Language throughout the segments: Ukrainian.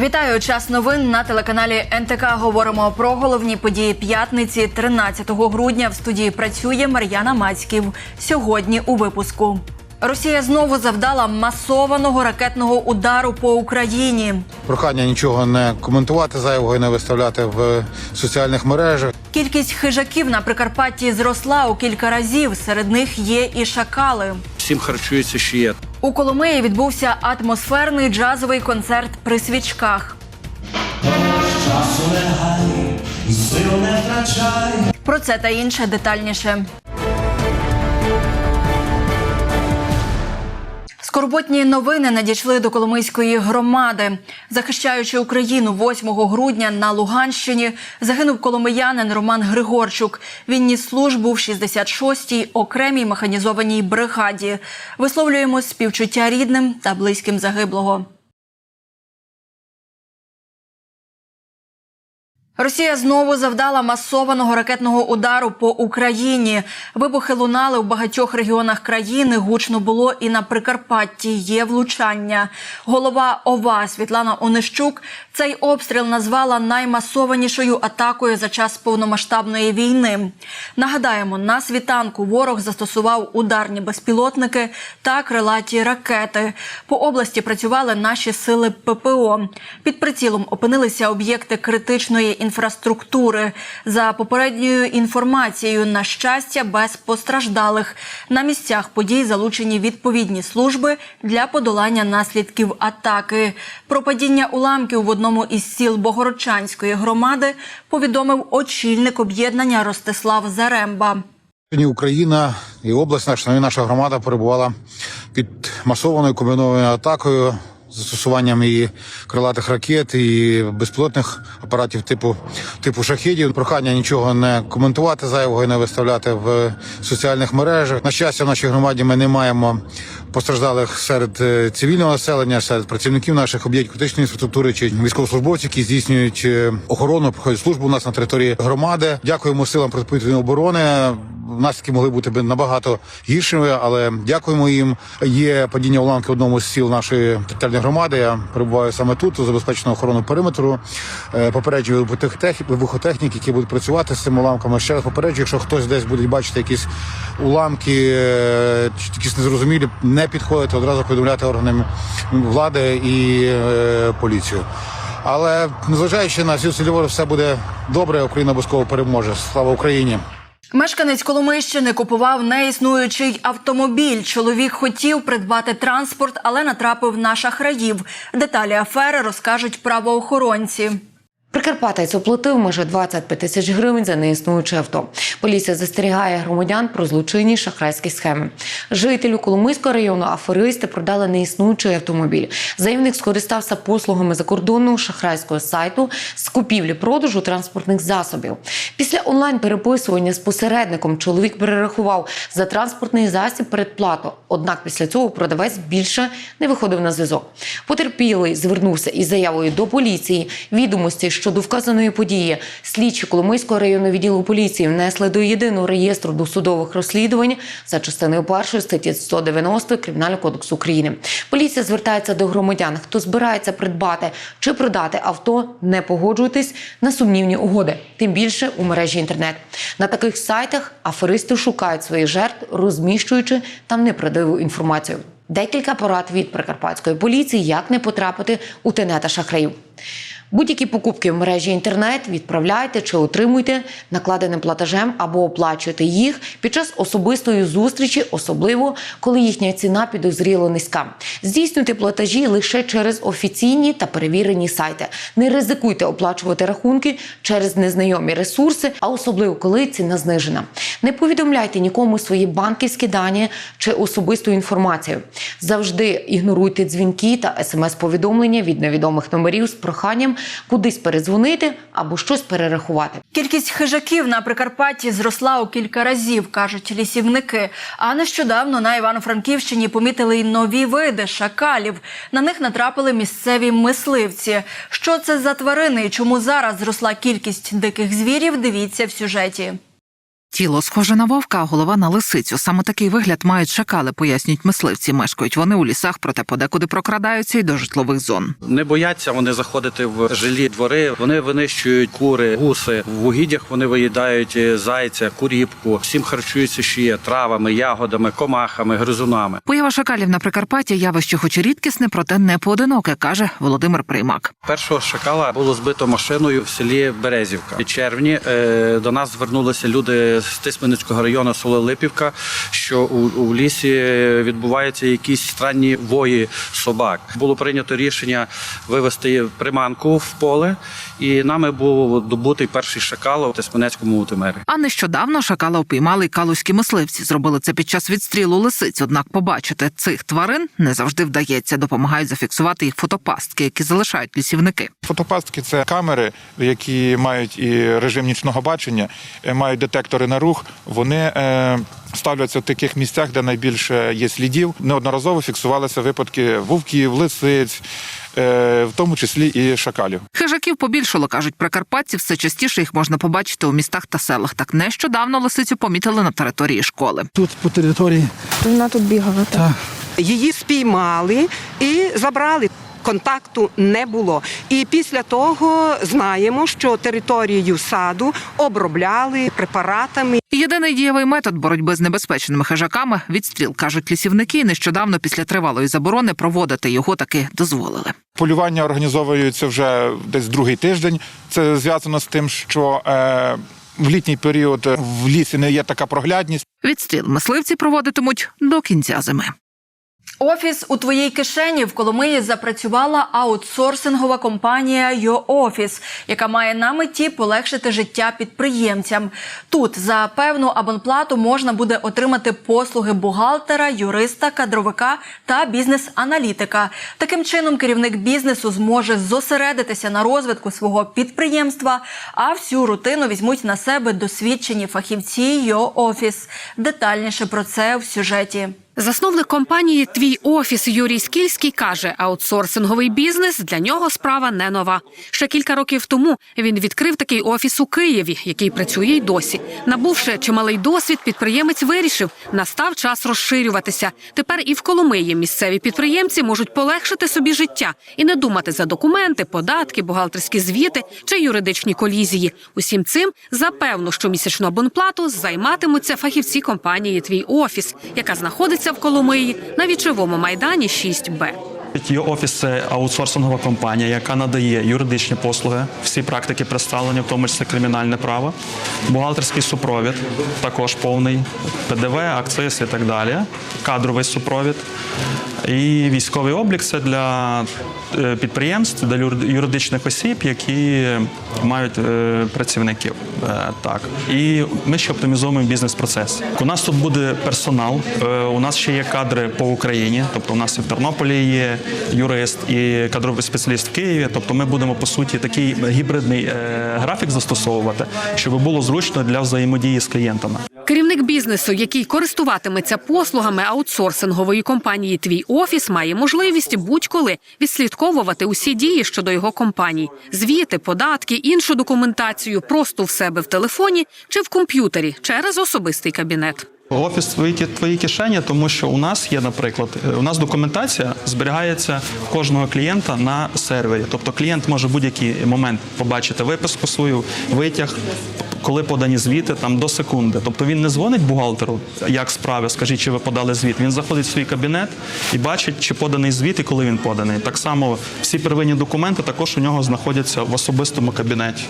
Вітаю час новин на телеканалі НТК. Говоримо про головні події п'ятниці, 13 грудня. В студії працює Мар'яна Мацьків. Сьогодні у випуску. Росія знову завдала масованого ракетного удару по Україні. Прохання нічого не коментувати зайвого і не виставляти в соціальних мережах. Кількість хижаків на Прикарпатті зросла у кілька разів. Серед них є і шакали. Всім харчується що є. У Коломиї відбувся атмосферний джазовий концерт при свічках. Часу не гай, сил не втрачай. Про це та інше детальніше. Скорботні новини надійшли до Коломийської громади. Захищаючи Україну 8 грудня на Луганщині, загинув коломиянин Роман Григорчук. Він ніс службу в 66-й окремій механізованій бригаді. Висловлюємо співчуття рідним та близьким загиблого. Росія знову завдала масованого ракетного удару по Україні. Вибухи лунали в багатьох регіонах країни. Гучно було і на Прикарпатті. Є влучання. Голова ОВА Світлана Онищук цей обстріл назвала наймасованішою атакою за час повномасштабної війни. Нагадаємо, на світанку ворог застосував ударні безпілотники та крилаті ракети. По області працювали наші сили ППО. Під прицілом опинилися об'єкти критичної інфраструктури. За попередньою інформацією, на щастя, без постраждалих. На місцях подій залучені відповідні служби для подолання наслідків атаки. Про падіння уламків в одному із сіл Богородчанської громади повідомив очільник об'єднання Ростислав Заремба. Україна і область наша і наша громада перебувала під масованою комбінованою атакою застосуванням і крилатих ракет, і безпілотних апаратів типу типу шахідів. Прохання нічого не коментувати зайвого і не виставляти в соціальних мережах. На щастя, в нашій громаді ми не маємо постраждалих серед е, цивільного населення, серед працівників наших об'єктів критичної інфраструктури чи військовослужбовців, які здійснюють е, охорону, проходять службу у нас на території громади. Дякуємо силам протиповітряної оборони. Наслідки могли бути б набагато гіршими, але дякуємо їм. Є падіння уламки одному з сіл нашої територіальної громади. Я перебуваю саме тут, забезпечено охорону периметру. Е, Попереджую вибухотех- вибухотехніки, які будуть працювати з цими уламками. Ще раз попереджую, якщо хтось десь буде бачити якісь уламки, е, чи якісь незрозумілі, не підходити одразу повідомляти органам влади і е, поліцію. Але незважаючи на всю цільову, все буде добре. Україна обов'язково переможе. Слава Україні! Мешканець Коломийщини купував неіснуючий автомобіль. Чоловік хотів придбати транспорт, але натрапив на шахраїв. Деталі афери розкажуть правоохоронці. Прикарпатець оплатив майже 25 тисяч гривень за неіснуюче авто. Поліція застерігає громадян про злочинні шахрайські схеми. Жителю Коломийського району аферисти продали неіснуючий автомобіль. Заявник скористався послугами закордонного шахрайського сайту з купівлі-продажу транспортних засобів. Після онлайн-переписування з посередником чоловік перерахував за транспортний засіб передплату. Однак після цього продавець більше не виходив на зв'язок. Потерпілий звернувся із заявою до поліції. Відомості щодо вказаної події слідчі Коломийського районного відділу поліції внесли до єдиного реєстру досудових розслідувань за частиною першої статті 190 Кримінального кодексу України. Поліція звертається до громадян, хто збирається придбати чи продати авто, не погоджуйтесь на сумнівні угоди, тим більше у мережі інтернет. На таких сайтах аферисти шукають своїх жертв, розміщуючи там неправдиву інформацію. Декілька порад від прикарпатської поліції, як не потрапити у тенета шахраїв. Будь-які покупки в мережі інтернет відправляйте чи отримуйте накладеним платежем або оплачуйте їх під час особистої зустрічі, особливо коли їхня ціна підозріло низька. Здійснюйте платежі лише через офіційні та перевірені сайти. Не ризикуйте оплачувати рахунки через незнайомі ресурси, а особливо коли ціна знижена. Не повідомляйте нікому свої банківські дані чи особисту інформацію. Завжди ігноруйте дзвінки та смс-повідомлення від невідомих номерів з проханням кудись передзвонити або щось перерахувати. Кількість хижаків на Прикарпатті зросла у кілька разів, кажуть лісівники. А нещодавно на Івано-Франківщині помітили й нові види шакалів. На них натрапили місцеві мисливці. Що це за тварини і чому зараз зросла кількість диких звірів? Дивіться в сюжеті. Тіло схоже на вовка, а голова на лисицю. Саме такий вигляд мають шакали, пояснюють мисливці. Мешкають вони у лісах, проте подекуди прокрадаються й до житлових зон. Не бояться вони заходити в жилі двори. Вони винищують кури, гуси. В угіддях вони виїдають е, зайця, куріпку. Всім харчуються ще є травами, ягодами, комахами, гризунами. Поява шакалів на Прикарпатті явище, хоч і рідкісне, проте не поодиноке, каже Володимир Приймак. Першого шакала було збито машиною в селі Березівка. У червні е, до нас звернулися люди з Тисменницького району село Липівка, що у, у лісі відбуваються якісь странні вої собак. Було прийнято рішення вивести приманку в поле, і нами був добутий перший шакал у Тисменецькому утимері. А нещодавно шакала впіймали й калузькі мисливці. Зробили це під час відстрілу лисиць. Однак побачити цих тварин не завжди вдається. Допомагають зафіксувати їх фотопастки, які залишають лісівники. Фотопастки це камери, які мають і режим нічного бачення, мають детектори на рух. Вони е, ставляться в таких місцях, де найбільше є слідів. Неодноразово фіксувалися випадки вовків, лисиць, е, в тому числі і шакалів. Хижаків побільшало, кажуть прикарпатці, все частіше їх можна побачити у містах та селах. Так нещодавно лисицю помітили на території школи. Тут по території Вона тут бігала. Так. так. Її спіймали і забрали. Контакту не було. І після того знаємо, що територію саду обробляли препаратами. Єдиний дієвий метод боротьби з небезпечними хижаками відстріл, кажуть лісівники. Нещодавно після тривалої заборони проводити його таки дозволили. Полювання організовується вже десь другий тиждень. Це зв'язано з тим, що е, в літній період в лісі не є така проглядність. Відстріл мисливці проводитимуть до кінця зими. Офіс у твоїй кишені в Коломиї запрацювала аутсорсингова компанія «Йоофіс», яка має на меті полегшити життя підприємцям. Тут за певну абонплату можна буде отримати послуги бухгалтера, юриста, кадровика та бізнес-аналітика. Таким чином, керівник бізнесу зможе зосередитися на розвитку свого підприємства, а всю рутину візьмуть на себе досвідчені фахівці «Йоофіс». Детальніше про це в сюжеті. Засновник компанії Твій офіс Юрій Скільський каже, аутсорсинговий бізнес для нього справа не нова. Ще кілька років тому він відкрив такий офіс у Києві, який працює й досі. Набувши чималий досвід, підприємець вирішив, настав час розширюватися. Тепер і в Коломиї місцеві підприємці можуть полегшити собі життя і не думати за документи, податки, бухгалтерські звіти чи юридичні колізії. Усім цим за певну щомісячну абонплату займатимуться фахівці компанії Твій офіс, яка знаходиться в Коломиї на вічовому майдані 6Б. Є офіс аутсорсингова компанія, яка надає юридичні послуги. Всі практики представлені, в тому числі кримінальне право, бухгалтерський супровід, також повний ПДВ, акциз і так далі, кадровий супровід. І військовий облік це для е, підприємств, для юр- юридичних осіб, які мають е, працівників. Е, Так і ми ще оптимізуємо бізнес-процес. У нас тут буде персонал. У нас ще є кадри по Україні. Тобто, у нас і в Тернополі є юрист і кадровий спеціаліст в Києві. Тобто, ми будемо по суті такий гібридний е, графік застосовувати, щоб було зручно для взаємодії з клієнтами. Керівник бізнесу, який користуватиметься послугами аутсорсингової компанії Твій офіс, має можливість будь-коли відслідковувати усі дії щодо його компаній, звіти, податки, іншу документацію просто в себе в телефоні чи в комп'ютері через особистий кабінет. Офіс твої твої кишені, тому що у нас є, наприклад, е, у нас документація зберігається кожного клієнта на сервері. Тобто клієнт може в будь-який момент побачити виписку свою, витяг, коли подані звіти там до секунди. Тобто він не дзвонить бухгалтеру, як справи, скажіть, чи ви подали звіт. Він заходить в свій кабінет і бачить, чи поданий звіт і коли він поданий. Так само всі первинні документи також у нього знаходяться в особистому кабінеті.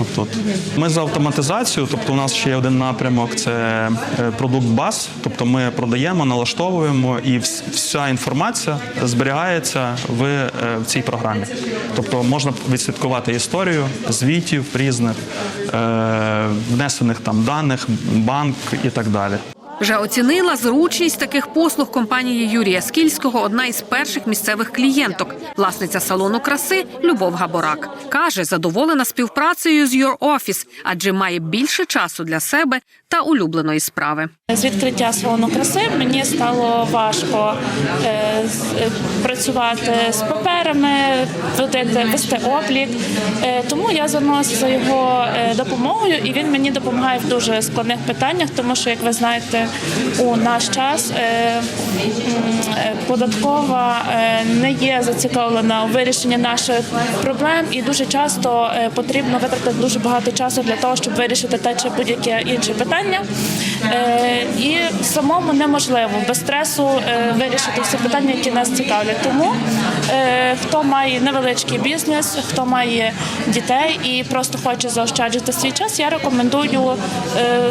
Отут. Ми за автоматизацію, тобто у нас ще є один напрямок це е, продукт баз. Тобто ми продаємо, налаштовуємо і вся інформація зберігається в, е, в цій програмі. Тобто можна відслідкувати історію звітів різних, е, внесених там даних, банк і так далі. Вже оцінила зручність таких послуг компанії Юрія Скільського одна із перших місцевих клієнток. Власниця салону краси Любов Габорак каже, задоволена співпрацею з Your Office, адже має більше часу для себе та улюбленої справи. З відкриття салону краси мені стало важко е, е, працювати з паперами, водити, вести облік. Е, тому я звернулася за його е, допомогою, і він мені допомагає в дуже складних питаннях, тому що, як ви знаєте, у наш час е, податкова е, не є зацікавлена у вирішенні наших проблем, і дуже часто е, потрібно витратити дуже багато часу для того, щоб вирішити те чи будь-яке інше питання. Е, І самому неможливо без стресу е, вирішити всі питання, які нас цікавлять. Тому е, хто має невеличкий бізнес, хто має дітей і просто хоче заощаджити свій час, я рекомендую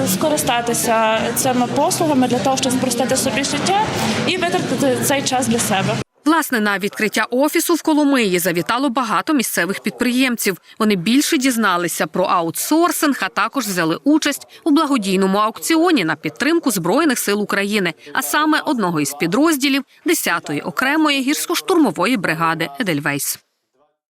скористатися цими послугами для того, щоб спростити собі життя і витратити цей час для себе. Власне, на відкриття офісу в Коломиї завітало багато місцевих підприємців. Вони більше дізналися про аутсорсинг, а також взяли участь у благодійному аукціоні на підтримку збройних сил України, а саме одного із підрозділів 10-ї окремої гірсько-штурмової бригади Едельвейс.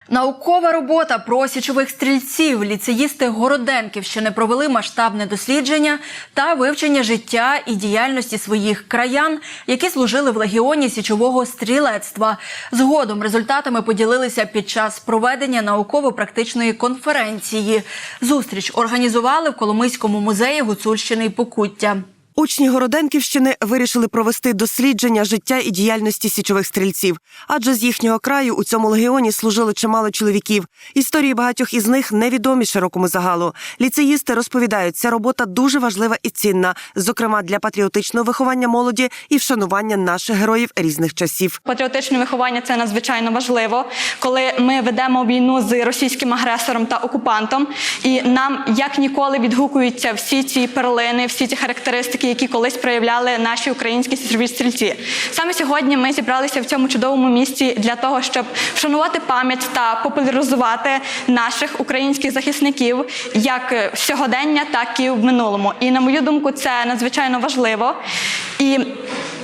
Наукова робота про січових стрільців. Ліцеїсти Городенківщини провели масштабне дослідження та вивчення життя і діяльності своїх краян, які служили в легіоні січового стрілецтва. Згодом результатами поділилися під час проведення науково-практичної конференції. Зустріч організували в Коломийському музеї Гуцульщини і Покуття. Учні Городенківщини вирішили провести дослідження життя і діяльності січових стрільців, адже з їхнього краю у цьому легіоні служили чимало чоловіків. Історії багатьох із них невідомі широкому загалу. Ліцеїсти розповідають, ця робота дуже важлива і цінна, зокрема для патріотичного виховання молоді і вшанування наших героїв різних часів. Патріотичне виховання це надзвичайно важливо, коли ми ведемо війну з російським агресором та окупантом, і нам як ніколи відгукуються всі ці перлини, всі ці характеристики, які колись проявляли наші українські січові стрільці. Саме сьогодні ми зібралися в цьому чудовому місці для того, щоб вшанувати пам'ять та популяризувати наших українських захисників як сьогодення, так і в минулому. І на мою думку, це надзвичайно важливо. І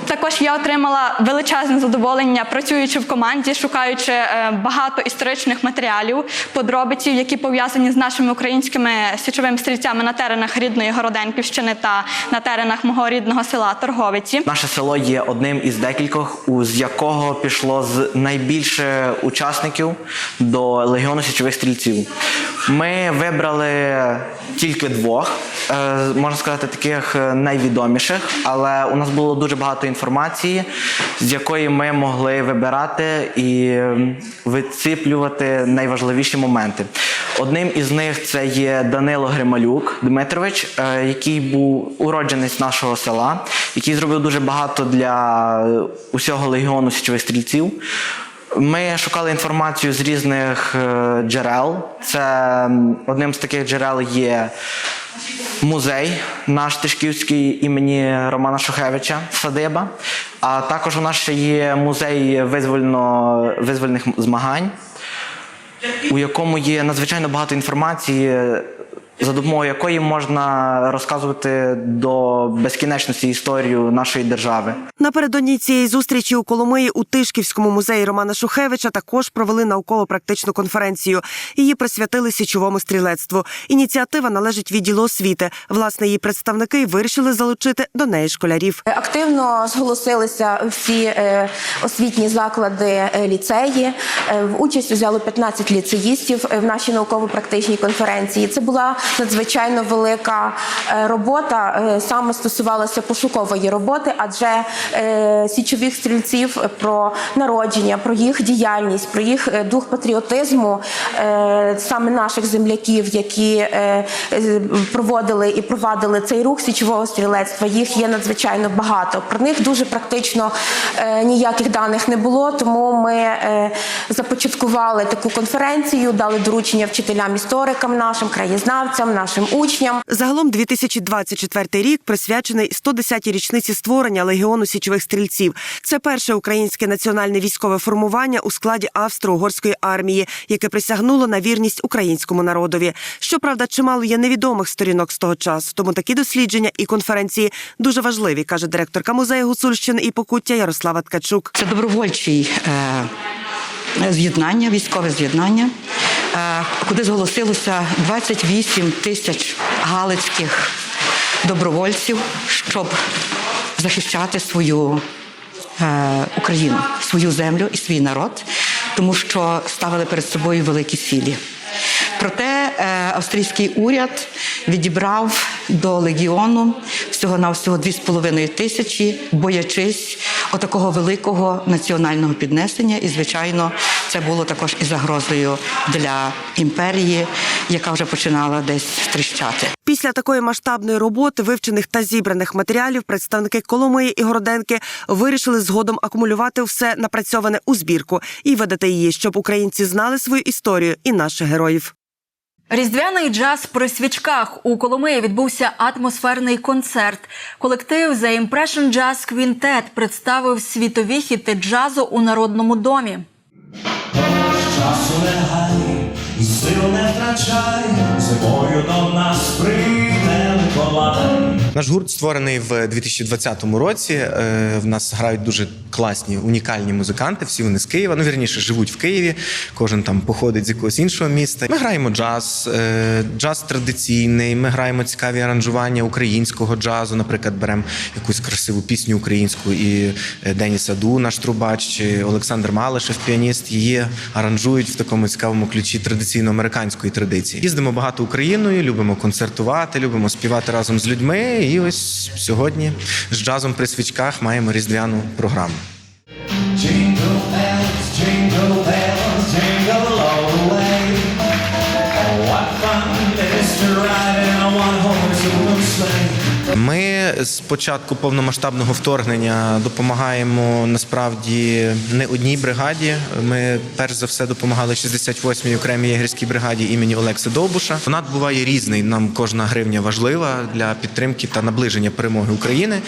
також я отримала величезне задоволення, працюючи в команді, шукаючи е, багато історичних матеріалів, подробиців, які пов'язані з нашими українськими січовими стрільцями на теренах рідної Городенківщини та на теренах мого рідного села Торговиці. Наше село є одним із декількох, з якого пішло з найбільше учасників до Легіону січових стрільців. Ми вибрали тільки двох, е, можна сказати, таких е, найвідоміших, але у нас було дуже багато інформації, з якої ми могли вибирати і виціплювати найважливіші моменти. Одним із них це є Данило Грималюк Дмитрович, е, який був уродженець нашого села, який зробив дуже багато для усього легіону січових стрільців. Ми шукали інформацію з різних е, джерел. Це одним з таких джерел є музей наш Тишківський імені Романа Шухевича, садиба. А також у нас ще є музей визвольно, визвольних змагань, у якому є надзвичайно багато інформації, за допомогою якої можна розказувати до безкінечності історію нашої держави. Напередодні цієї зустрічі у Коломиї у Тишківському музеї Романа Шухевича також провели науково-практичну конференцію. Її присвятили січовому стрілецтву. Ініціатива належить відділу освіти. Власне, її представники вирішили залучити до неї школярів. Активно зголосилися всі е, освітні заклади е, ліцеї. Е, В участь взяло 15 ліцеїстів в нашій науково-практичній конференції. Це була надзвичайно велика робота. Саме стосувалася пошукової роботи, адже січових стрільців про народження, про їх діяльність, про їх е, дух патріотизму, е, саме наших земляків, які е, е, проводили і провадили цей рух січового стрілецтва. Їх є надзвичайно багато. Про них дуже практично е, ніяких даних не було. Тому ми е, започаткували таку конференцію, дали доручення вчителям, історикам нашим, краєзнавцям, нашим учням. Загалом 2024 рік присвячений 110-й річниці створення легіону січових стрільців. Це перше українське національне військове формування у складі австро-угорської армії, яке присягнуло на вірність українському народові. Щоправда, чимало є невідомих сторінок з того часу. Тому такі дослідження і конференції дуже важливі, каже директорка музею Гуцульщини і Покуття Ярослава Ткачук. Це добровольчий е, з'єднання, військове з'єднання, е, куди зголосилося 28 тисяч галицьких добровольців, щоб захищати свою е, Україну, свою землю і свій народ, тому що ставили перед собою великі цілі. Проте е, австрійський уряд відібрав до легіону всього на всього 2,5 тисячі, боячись отакого великого національного піднесення. І, звичайно, це було також і загрозою для імперії, яка вже починала десь тріщати. Після такої масштабної роботи, вивчених та зібраних матеріалів, представники Коломиї і Городенки вирішили згодом акумулювати все напрацьоване у збірку і видати її, щоб українці знали свою історію і наших героїв. Різдвяний джаз при свічках у Коломиї відбувся атмосферний концерт. Колектив The Impression Jazz Quintet представив світові хіти джазу у народному домі. Втрачай, зимою до нас прийде Миколай. Наш гурт створений в 2020 році. Е, В нас грають дуже класні, унікальні музиканти. Всі вони з Києва. Ну вірніше живуть в Києві. Кожен там походить з якогось іншого міста. Ми граємо джаз, е, джаз традиційний. Ми граємо цікаві аранжування українського джазу. Наприклад, беремо якусь красиву пісню українську і е, Деніс Аду, наш трубач, чи Олександр Малишев, піаніст. Її аранжують в такому цікавому ключі традиційно американської традиції. Їздимо багато Україною, любимо концертувати, любимо співати разом з людьми. І ось сьогодні з джазом при свічках маємо різдвяну програму. Jingle all the way. Oh, what fun it is to ride Ми з початку повномасштабного вторгнення допомагаємо насправді не одній бригаді. Ми перш за все допомагали 68-й окремій єгерській бригаді імені Олекси Довбуша. Вона буває різний. Нам кожна гривня важлива для підтримки та наближення перемоги України.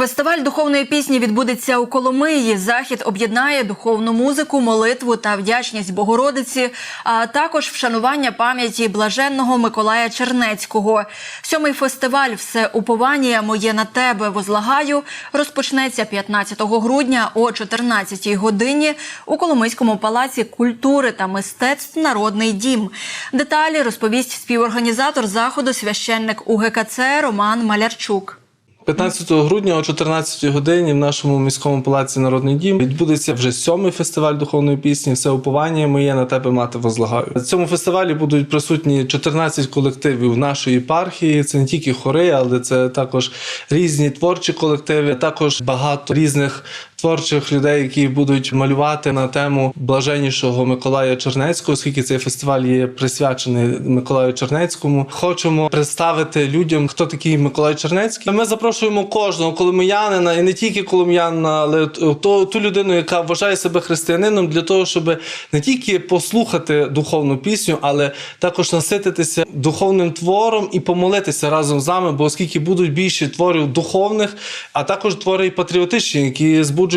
Фестиваль духовної пісні відбудеться у Коломиї. Захід об'єднає духовну музику, молитву та вдячність Богородиці, а також вшанування пам'яті блаженного Миколая Чернецького. Сьомий фестиваль Все уповання моє на тебе возлагаю розпочнеться 15 грудня о 14 годині у Коломийському палаці культури та мистецтв Народний дім. Деталі розповість співорганізатор заходу священник УГКЦ Роман Малярчук. 15 грудня о 14 годині в нашому міському палаці Народний дім відбудеться вже сьомий фестиваль духовної пісні. Все уповання моє на тебе мати возлагаю. На цьому фестивалі будуть присутні 14 колективів нашої єпархії. Це не тільки хори, але це також різні творчі колективи. Також багато різних творчих людей, які будуть малювати на тему блаженнішого Миколая Чернецького, оскільки цей фестиваль є присвячений Миколаю Чернецькому. Хочемо представити людям, хто такий Миколай Чернецький. Ми запрошуємо кожного коломиянина, і не тільки коломиянина, але ту, ту людину, яка вважає себе християнином, для того, щоб не тільки послухати духовну пісню, але також насититися духовним твором і помолитися разом з нами, бо оскільки будуть більше творів духовних, а також твори і патріотичні, які збуджують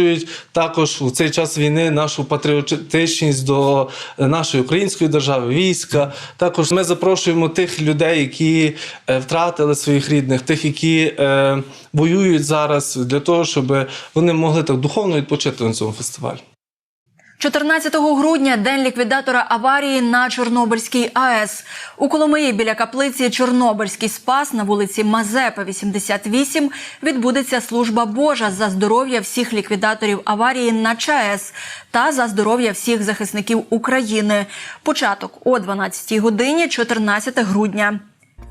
також у цей час війни нашу патріотичність до нашої української держави, війська. Також ми запрошуємо тих людей, які е, втратили своїх рідних, тих, які е, воюють зараз, для того, щоб вони могли так духовно відпочити на цьому фестивалі. 14 грудня день ліквідатора аварії на Чорнобильській АЕС. У Коломиї біля каплиці Чорнобильський спас на вулиці Мазепа, 88, відбудеться служба Божа за здоров'я всіх ліквідаторів аварії на ЧАЕС та за здоров'я всіх захисників України. Початок о 12 годині, 14 грудня.